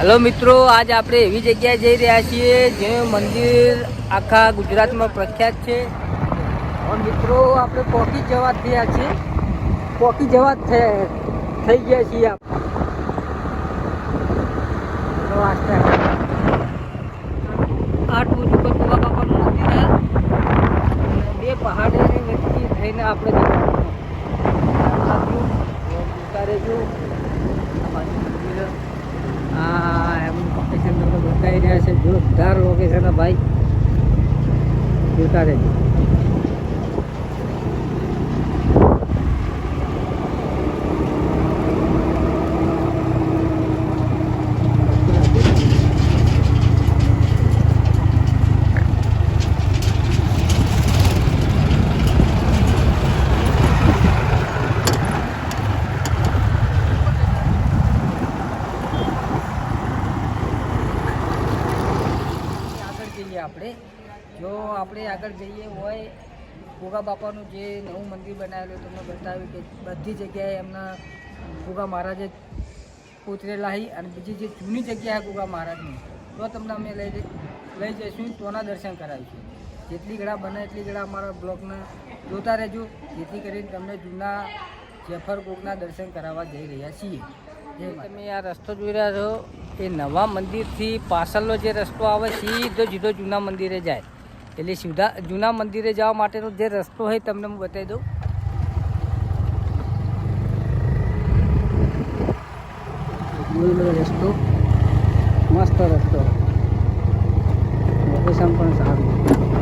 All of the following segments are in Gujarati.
હેલો મિત્રો, આજ આપણે એવી જગ્યાએ જઈ રહ્યા છીએ જે મંદિર આખા ગુજરાતમાં પ્રખ્યાત છે. મિત્રો, આપણે પોકી જવા થયા છીએ. પોકી જવા થઈ ગયા છીએ તો પણ બાપાનું મંદિર બે પહાડોની વચ્ચે થઈને આપણે જવાનું જોતા રહેજો આ બાજુ મંદિર આ એમનું લોકેશન તમને બતાવી રહ્યા છે જોરદાર લોકેશન ભાઈ જોતા રહેજો આગળ જઈએ આપણે જો આપણે આગળ જઈએ હોય ગોગા બાપાનું જે નવું મંદિર બનાવેલું તમને બતાવ્યું કે બધી જગ્યાએ એમના ગોગા મહારાજે કોતરેલા હી અને બીજી જે જૂની જગ્યા છે ગોગા મહારાજની, તો તમને અમે લઈ લઈ જઈશું, તોના દર્શન કરાવીશું. જેટલી ઘડા બને એટલી ઘડા અમારા બ્લોગને જોતા રહેજો, જેથી કરીને તમને જૂના જેફર ગોગના દર્શન કરાવવા જઈ રહ્યા છીએ. જે તમે આ રસ્તો જોઈ રહ્યા છો, એ નવા મંદિરથી પાછળનો જે રસ્તો આવે, સીધો જુદો જૂના મંદિરે જાય. એટલે સીધા જૂના મંદિરે જવા માટેનો જે રસ્તો હોય તમને હું બતાવી દઉં. રસ્તો. મસ્ત રસ્તો. લોકેશન પણ સારું.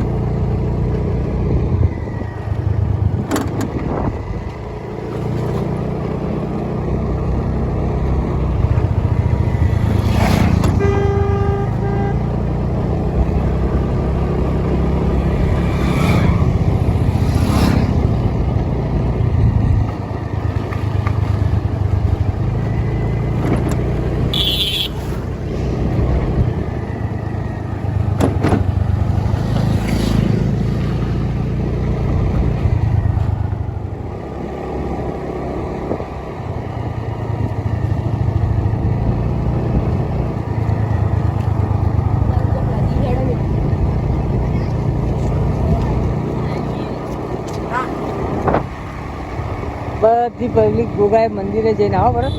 બધી પબ્લિક ગોગાએ મંદિરે જઈને આવો બરાબર?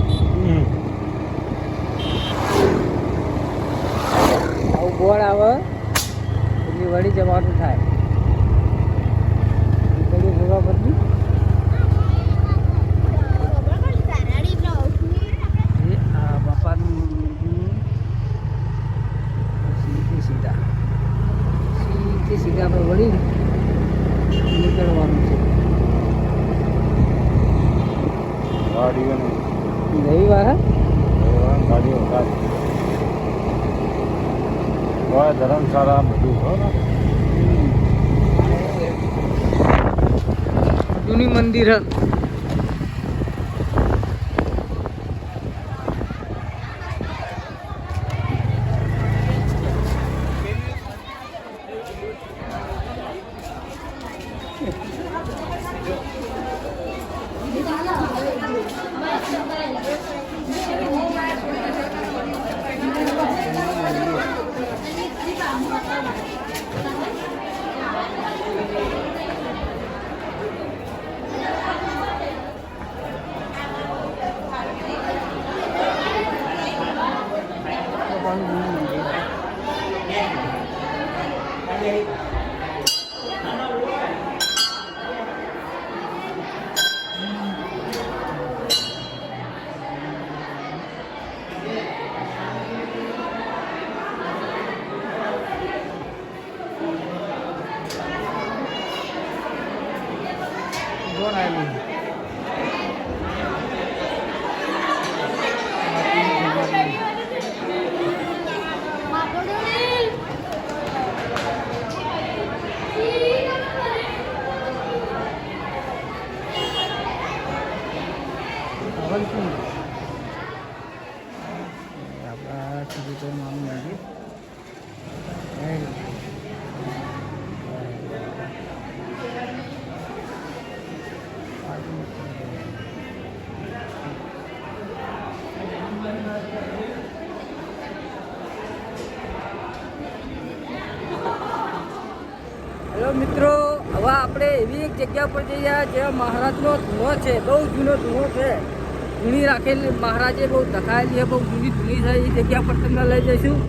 આવું બોર્ડ આવે એટલે વળી જવાનું થાય. ગોગા પરથી એ આ બાપાનું મંદિર. સીધે સીધા સીધે સીધા આપણે વળી નીકળવાનું છે ગાડીઓ રવિવાર હા? ગાડીઓ ગાડી ધરમશાળા બધું હો ને જૂની 你你把我们的 મંદિર હ કોણ આવેલું આપણા સિદ્ધેશ્વર માનું મંદિર તો મિત્રો, હવે આપણે એવી એક જગ્યા પર જઈએ જ્યાં મહારાજનો ધૂણો છે, બહુ જૂનો ધૂણો છે. ધૂણી રાખેલી મહારાજે બહુ દખાયેલી છે, બહુ જૂની ધૂણી છે, એ જગ્યા પર તમને લઈ જઈશું.